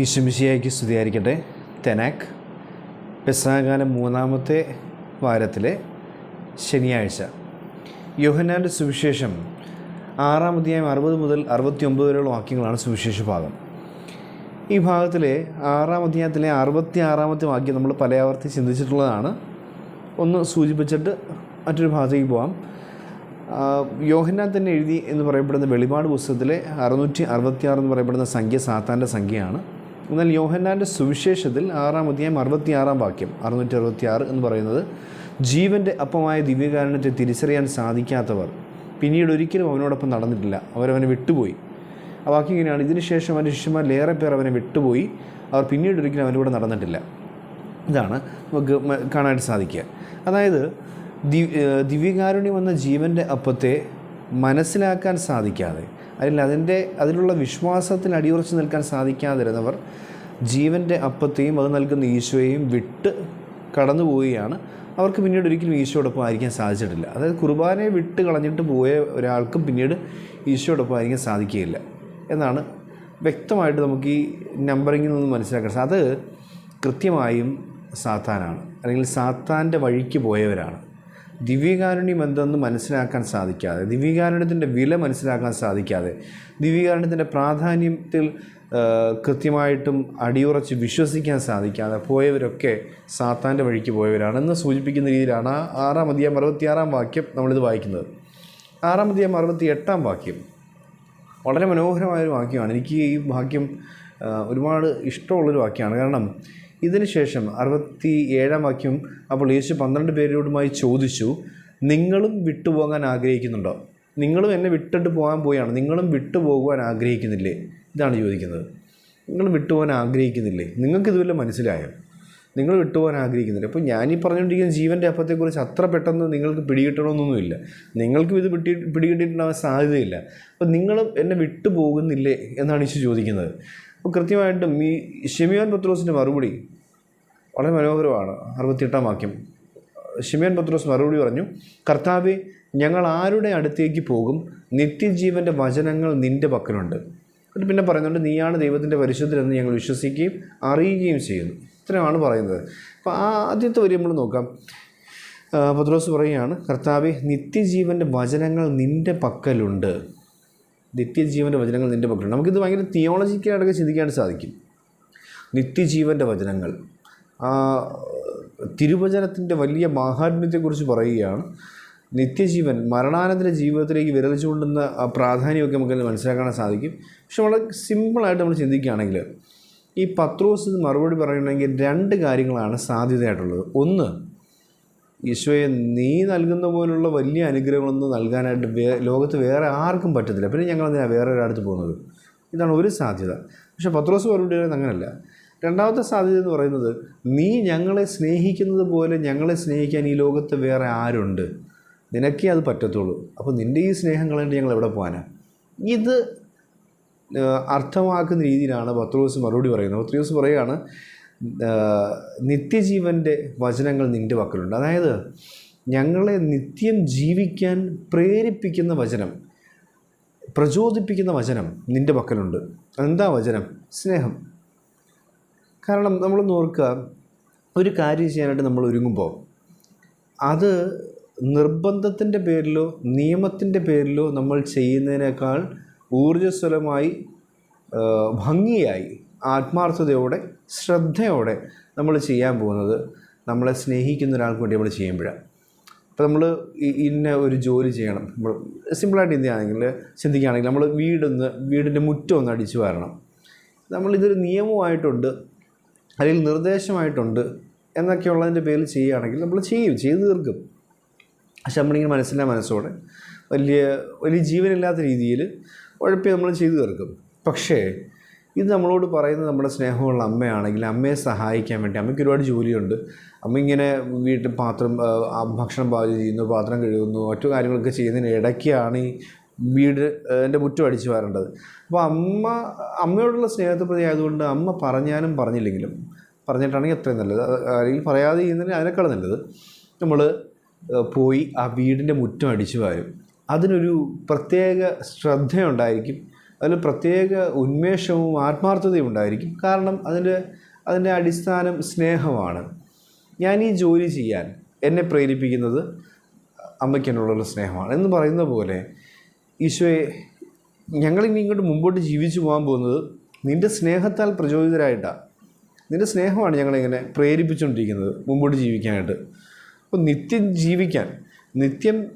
ഈശ്വമിശിയായിക്ക് സ്തുതിയായിരിക്കട്ടെ. തെനാക്ക് പെസാകാലം മൂന്നാമത്തെ വാരത്തിലെ ശനിയാഴ്ച. യോഹന്നാന്റെ സുവിശേഷം ആറാം അധ്യായം അറുപത് മുതൽ അറുപത്തി ഒമ്പത് വരെയുള്ള വാക്യങ്ങളാണ് സുവിശേഷ ഭാഗം. ഈ ഭാഗത്തിലെ ആറാം അധ്യായത്തിലെ അറുപത്തി ആറാമത്തെ വാക്യം നമ്മൾ പലയാവർത്തി ചിന്തിച്ചിട്ടുള്ളതാണ്. ഒന്ന് സൂചിപ്പിച്ചിട്ട് മറ്റൊരു ഭാഗത്തേക്ക് പോകാം യോഹന്നാൻ തന്നെ എഴുതി എന്ന് പറയപ്പെടുന്ന വെളിപാട് പുസ്തകത്തിലെ അറുന്നൂറ്റി അറുപത്തിയാറ് എന്ന് പറയപ്പെടുന്ന സംഖ്യ സാത്താന്റെ സംഖ്യയാണ്. എന്നാൽ യോഹന്നാന്റെ സുവിശേഷത്തിൽ ആറാം അധ്യായം അറുപത്തി ആറാം വാക്യം അറുന്നൂറ്റി അറുപത്തി ആറ് എന്ന് പറയുന്നത് ജീവന്റെ അപ്പമായ ദിവ്യകാരണത്തെ തിരിച്ചറിയാൻ സാധിക്കാത്തവർ പിന്നീട് ഒരിക്കലും അവനോടൊപ്പം നടന്നിട്ടില്ല അവരവനെ വിട്ടുപോയി. ആ വാക്യം ഇങ്ങനെയാണ്. ഇതിനുശേഷം അവന്റെ ശിഷ്യന്മാരിലേറെ പേർ അവനെ വിട്ടുപോയി അവർ പിന്നീട് ഒരിക്കലും അവന്റെ കൂടെ നടന്നിട്ടില്ല. ഇതാണ് നമുക്ക് കാണാനായിട്ട് സാധിക്കുക. അതായത് ദിവ്യകാരുണ്യം എന്ന ജീവന്റെ അപ്പത്തെ മനസ്സിലാക്കാൻ സാധിക്കാതെ അല്ലെങ്കിൽ അതിന്റെ അതിലുള്ള വിശ്വാസത്തിന് അടിയുറച്ച് നിൽക്കാൻ സാധിക്കാതിരുന്നവർ ജീവന്റെ അപ്പത്തെയും അത് നൽകുന്ന ഈശോയെയും വിട്ട് കടന്നു പോവുകയാണ്. അവർക്ക് പിന്നീട് ഒരിക്കലും ഈശോടൊപ്പം ആയിരിക്കാൻ സാധിച്ചിട്ടില്ല. അതായത് കുർബാനയെ വിട്ട് കളഞ്ഞിട്ട് പോയ ഒരാൾക്കും പിന്നീട് ഈശോടൊപ്പം ആയിരിക്കാൻ സാധിക്കുകയില്ല എന്നാണ് വ്യക്തമായിട്ട് നമുക്ക് ഈ നമ്പറിങ്ങിൽ നിന്ന് മനസ്സിലാക്കാൻ അത് കൃത്യമായും സാത്താനാണ്. അല്ലെങ്കിൽ സാത്താന്റെ വഴിക്ക് പോയവരാണ്. ദിവ്യകാരുണ്യം എന്തെന്ന് മനസ്സിലാക്കാൻ സാധിക്കാതെ ദിവ്യകാരുണ്യത്തിന്റെ വില മനസ്സിലാക്കാൻ സാധിക്കാതെ ദിവ്യകാരുണ്യത്തിന്റെ പ്രാധാന്യത്തിൽ കൃത്യമായിട്ടും അടിയുറച്ച് വിശ്വസിക്കാൻ സാധിക്കാതെ പോയവരൊക്കെ സാത്താന്റെ വഴിക്ക് പോയവരാണെന്ന് സൂചിപ്പിക്കുന്ന രീതിയിലാണ് ആറാം അധ്യായം അറുപത്തിയാറാം വാക്യം നമ്മളിത് വായിക്കുന്നത്. ആറാം അധ്യായം അറുപത്തി എട്ടാം വാക്യം വളരെ മനോഹരമായൊരു വാക്യമാണ്. എനിക്ക് ഈ വാക്യം ഒരുപാട് ഇഷ്ടമുള്ളൊരു വാക്യമാണ്. കാരണം ഇതിന് ശേഷം അറുപത്തി ഏഴാം വാക്യം അപ്പോൾ യേശു പന്ത്രണ്ട് പേരോടുമായി ചോദിച്ചു നിങ്ങളും വിട്ടുപോകാൻ ആഗ്രഹിക്കുന്നുണ്ടോ? നിങ്ങളും എന്നെ വിട്ടിട്ട് പോകാൻ പോയാണ് നിങ്ങളും വിട്ടുപോകുവാൻ ആഗ്രഹിക്കുന്നില്ലേ? ഇതാണ് ചോദിക്കുന്നത്. നിങ്ങൾ വിട്ടുപോകാൻ ആഗ്രഹിക്കുന്നില്ലേ? നിങ്ങൾക്ക് ഇതുവല്ല മനസ്സിലായോ? നിങ്ങൾ വിട്ടുപോകാൻ ആഗ്രഹിക്കുന്നില്ല. അപ്പോൾ ഞാനീ പറഞ്ഞുകൊണ്ടിരിക്കുന്ന ജീവന്റെ അപ്പത്തെക്കുറിച്ച് അത്ര പെട്ടെന്ന് നിങ്ങൾക്ക് പിടികിട്ടണമെന്നൊന്നുമില്ല. നിങ്ങൾക്കും ഇത് പിടി പിടികിട്ടിട്ടുണ്ടാവാൻ സാധ്യതയില്ല. അപ്പോൾ നിങ്ങൾ എന്നെ വിട്ടുപോകുന്നില്ലേ എന്നാണ് ഈശോ ചോദിക്കുന്നത്. കൃത്യമായിട്ടും ഈ ഷിമിയോൻ പത്രോസിന്റെ മറുപടി വളരെ മനോഹരമാണ്. അറുപത്തിയെട്ടാം വാക്യം. ഷിമിയോൻ പത്രോസ് മറുപടി പറഞ്ഞു കർത്താവെ ഞങ്ങൾ ആരുടെ അടുത്തേക്ക് പോകും? നിത്യജീവന്റെ വചനങ്ങൾ നിന്റെ പക്കലുണ്ട്. എന്നിട്ട് പിന്നെ പറയുന്നുണ്ട് നീയാണ് ദൈവത്തിന്റെ പരിശുദ്ധരെന്ന് ഞങ്ങൾ വിശ്വസിക്കുകയും അറിയുകയും ചെയ്യുന്നു. ഇത്രയാണ് പറയുന്നത്. അപ്പോൾ ആ ആദ്യത്തെ വരി നമ്മൾ നോക്കാം. പത്രോസ് പറയുകയാണ് കർത്താവെ നിത്യജീവന്റെ വചനങ്ങൾ നിന്റെ പക്കലുണ്ട്. നിത്യജീവന്റെ വചനങ്ങൾ നിന്റെ പക്കലുണ്ട്. നമുക്കിത് ഭയങ്കര തിയോളജിക്കായിട്ടൊക്കെ ചിന്തിക്കാൻ സാധിക്കും. നിത്യജീവന്റെ വചനങ്ങൾ. തിരുവചനത്തിന്റെ വലിയ മാഹാത്മ്യത്തെക്കുറിച്ച് പറയുകയാണ്. നിത്യജീവൻ മരണാനന്തര ജീവിതത്തിലേക്ക് വിരൽ ചൂണ്ടുന്ന പ്രാധാന്യമൊക്കെ നമുക്ക് മനസ്സിലാക്കാൻ സാധിക്കും. പക്ഷെ വളരെ സിമ്പിളായിട്ട് നമ്മൾ ചിന്തിക്കുകയാണെങ്കിൽ ഈ പത്രോസ് മറുപടി പറയണമെങ്കിൽ രണ്ട് കാര്യങ്ങളാണ് സാധ്യതയായിട്ടുള്ളത്. ഒന്ന് ഈശോയെ നീ നൽകുന്ന പോലുള്ള വലിയ അനുഗ്രഹങ്ങളൊന്നും നൽകാനായിട്ട് വേ ലോകത്ത് വേറെ ആർക്കും പറ്റത്തില്ല. പിന്നെ ഞങ്ങൾ എന്തിനാണ് വേറെ ഒരാടുത്ത് പോകുന്നത്? ഇതാണ് ഒരു സാധ്യത. പക്ഷേ പത്രോസ് മറുപടി അങ്ങനെയല്ല രണ്ടാമത്തെ സാധ്യത എന്ന് പറയുന്നത് നീ ഞങ്ങളെ സ്നേഹിക്കുന്നത് പോലെ ഞങ്ങളെ സ്നേഹിക്കാൻ ഈ ലോകത്ത് വേറെ ആരുണ്ട്? നിനക്കേ അത് പറ്റത്തുള്ളൂ. അപ്പോൾ നിന്റെ ഈ സ്നേഹം കളഞ്ഞിട്ട് ഞങ്ങൾ എവിടെ പോകാനാണ് ഇത് അർത്ഥമാക്കുന്ന രീതിയിലാണ് പത്രോസ് മറുപടി പറയുന്നത്. പത്രോസ് പറയുകയാണ് നിത്യജീവന്റെ വചനങ്ങൾ നിന്റെ പക്കലുണ്ട്. അതായത് ഞങ്ങളെ നിത്യം ജീവിക്കാൻ പ്രേരിപ്പിക്കുന്ന വചനം പ്രചോദിപ്പിക്കുന്ന വചനം നിന്റെ പക്കലുണ്ട്. എന്താ വചനം? സ്നേഹം. കാരണം നമ്മൾ നോർക്കുക ഒരു കാര്യം ചെയ്യാനായിട്ട് നമ്മൾ ഒരുങ്ങുമ്പോൾ അത് നിർബന്ധത്തിന്റെ പേരിലോ നിയമത്തിന്റെ പേരിലോ നമ്മൾ ചെയ്യുന്നതിനേക്കാൾ ഊർജസ്വലമായി ഭംഗിയായി ആത്മാർത്ഥതയോടെ ശ്രദ്ധയോടെ നമ്മൾ ചെയ്യാൻ പോകുന്നത് നമ്മളെ സ്നേഹിക്കുന്ന ഒരാൾക്ക് വേണ്ടി നമ്മൾ ചെയ്യുമ്പോഴാണ്. അപ്പോൾ നമ്മൾ ഇന്ന ഒരു ജോലി ചെയ്യണം. നമ്മൾ സിമ്പിളായിട്ട് ഇന്ത്യയാണെങ്കിൽ ചിന്തിക്കുകയാണെങ്കിൽ നമ്മൾ വീടൊന്ന് വീടിന്റെ മുറ്റം ഒന്ന് അടിച്ചു വരണം. നമ്മളിതൊരു നിയമമായിട്ടുണ്ട് അല്ലെങ്കിൽ നിർദ്ദേശമായിട്ടുണ്ട് എന്നൊക്കെയുള്ളതിന്റെ പേരിൽ ചെയ്യുകയാണെങ്കിൽ നമ്മൾ ചെയ്യും ചെയ്തു തീർക്കും. പക്ഷെ നമ്മളിങ്ങനെ മനസ്സിന്റെ മനസ്സോടെ വലിയ വലിയ ജീവനില്ലാത്ത രീതിയിൽ ഉഴപ്പി നമ്മൾ ചെയ്തു തീർക്കും. പക്ഷേ ഇത് നമ്മളോട് പറയുന്നത് നമ്മുടെ സ്നേഹമുള്ള അമ്മയാണെങ്കിൽ അമ്മയെ സഹായിക്കാൻ വേണ്ടി. അമ്മയ്ക്ക് ഒരുപാട് ജോലിയുണ്ട്. അമ്മ ഇങ്ങനെ വീട്ടിൽ പാത്രം ഭക്ഷണം പാചകം ചെയ്യുന്നു പാത്രം കഴുകുന്നു മറ്റു കാര്യങ്ങളൊക്കെ ചെയ്യുന്നതിന് ഇടയ്ക്കാണ് ഈ വീട് എന്റെ മുറ്റം അടിച്ചു വരേണ്ടത്. അപ്പോൾ അമ്മ അമ്മയോടുള്ള സ്നേഹത്തെ പ്രതി ആയതുകൊണ്ട് അമ്മ പറഞ്ഞാലും പറഞ്ഞില്ലെങ്കിലും പറഞ്ഞിട്ടാണെങ്കിൽ അത്രയും നല്ലത്. അല്ലെങ്കിൽ പറയാതെ ചെയ്യുന്നതിന് അതിനേക്കാൾ നല്ലത് നമ്മൾ പോയി ആ വീടിന്റെ മുറ്റം അടിച്ചു വാരും. അതിനൊരു പ്രത്യേക ശ്രദ്ധയുണ്ടായിരിക്കും. അതിൽ പ്രത്യേക ഉന്മേഷവും ആത്മാർത്ഥതയും ഉണ്ടായിരിക്കും. കാരണം അതിന്റെ അതിന്റെ അടിസ്ഥാനം സ്നേഹമാണ്. ഞാൻ ഈ ജോലി ചെയ്യാൻ എന്നെ പ്രേരിപ്പിക്കുന്നത് അമ്മയ്ക്കെന്നുള്ളൊരു സ്നേഹമാണ്. എന്ന് പറയുന്ന പോലെ ഈശോയെ ഞങ്ങളിനി ഇങ്ങോട്ട് മുമ്പോട്ട് ജീവിച്ചു പോകാൻ പോകുന്നത് നിന്റെ സ്നേഹത്താൽ പ്രചോദിതരായിട്ടാണ് നിന്റെ സ്നേഹമാണ് ഞങ്ങളിങ്ങനെ പ്രേരിപ്പിച്ചുകൊണ്ടിരിക്കുന്നത് മുമ്പോട്ട് ജീവിക്കാനായിട്ട്. അപ്പോൾ നിത്യം ജീവിക്കാൻ നിത്യം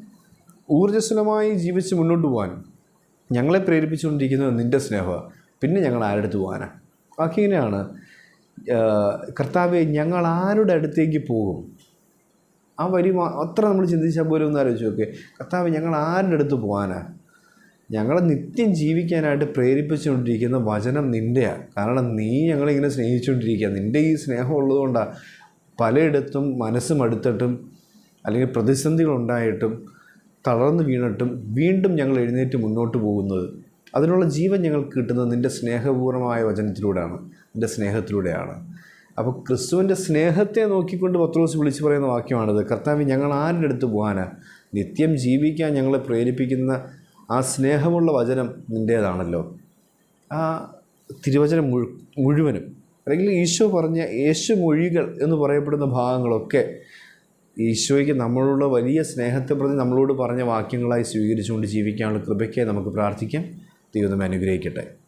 ഊർജസ്വലമായി ജീവിച്ച് മുന്നോട്ട് പോകാൻ ഞങ്ങളെ പ്രേരിപ്പിച്ചുകൊണ്ടിരിക്കുന്നത് നിന്റെ സ്നേഹമാണ്. പിന്നെ ഞങ്ങൾ ആരുടെ അടുത്ത് പോകാനാണ് ബാക്കി ഇങ്ങനെയാണ് കർത്താവെ ഞങ്ങൾ ആരുടെ അടുത്തേക്ക് പോകും? ആ വരി അത്ര നമ്മൾ ചിന്തിച്ചാൽ പോലും ഒന്ന് ആലോചിച്ച് നോക്കെ. കർത്താവ് ഞങ്ങൾ ആരുടെ അടുത്ത് പോകാനാ? ഞങ്ങളെ നിത്യം ജീവിക്കാനായിട്ട് പ്രേരിപ്പിച്ചുകൊണ്ടിരിക്കുന്ന വചനം നിന്റെയാണ് കാരണം നീ ഞങ്ങളിങ്ങനെ സ്നേഹിച്ചുകൊണ്ടിരിക്കുക. നിന്റെ ഈ സ്നേഹം ഉള്ളതുകൊണ്ടാണ് പലയിടത്തും മനസ്സ് മടുത്തിട്ടും അല്ലെങ്കിൽ പ്രതിസന്ധികളുണ്ടായിട്ടും തളർന്നു വീണിട്ടും വീണ്ടും ഞങ്ങൾ എഴുന്നേറ്റ് മുന്നോട്ട് പോകുന്നത്. അതിനുള്ള ജീവൻ ഞങ്ങൾക്ക് കിട്ടുന്നത് നിന്റെ സ്നേഹപൂർണമായ വചനത്തിലൂടെയാണ് നിന്റെ സ്നേഹത്തിലൂടെയാണ്. അപ്പോൾ ക്രിസ്തുവിന്റെ സ്നേഹത്തെ നോക്കിക്കൊണ്ട് പത്രോസ് വിളിച്ചു പറയുന്ന വാക്യമാണിത്. കർത്താവ് ഞങ്ങൾ ആരുടെ അടുത്ത് പോകാനാണ് നിത്യം ജീവിക്കാൻ ഞങ്ങളെ പ്രേരിപ്പിക്കുന്ന ആ സ്നേഹമുള്ള വചനം നിന്റേതാണല്ലോ ആ തിരുവചനം മുഴു മുഴുവനും അല്ലെങ്കിൽ ഈശോ പറഞ്ഞ യേശു മൊഴികൾ എന്ന് പറയപ്പെടുന്ന ഭാഗങ്ങളൊക്കെ ഈശോയ്ക്ക് നമ്മളുള്ള വലിയ സ്നേഹത്തെ പ്രതി നമ്മളോട് പറഞ്ഞ വാക്യങ്ങളായി സ്വീകരിച്ചുകൊണ്ട് ജീവിക്കാനുള്ള കൃപയ്ക്കായി നമുക്ക് പ്രാർത്ഥിക്കാം. ദൈവം അനുഗ്രഹിക്കട്ടെ.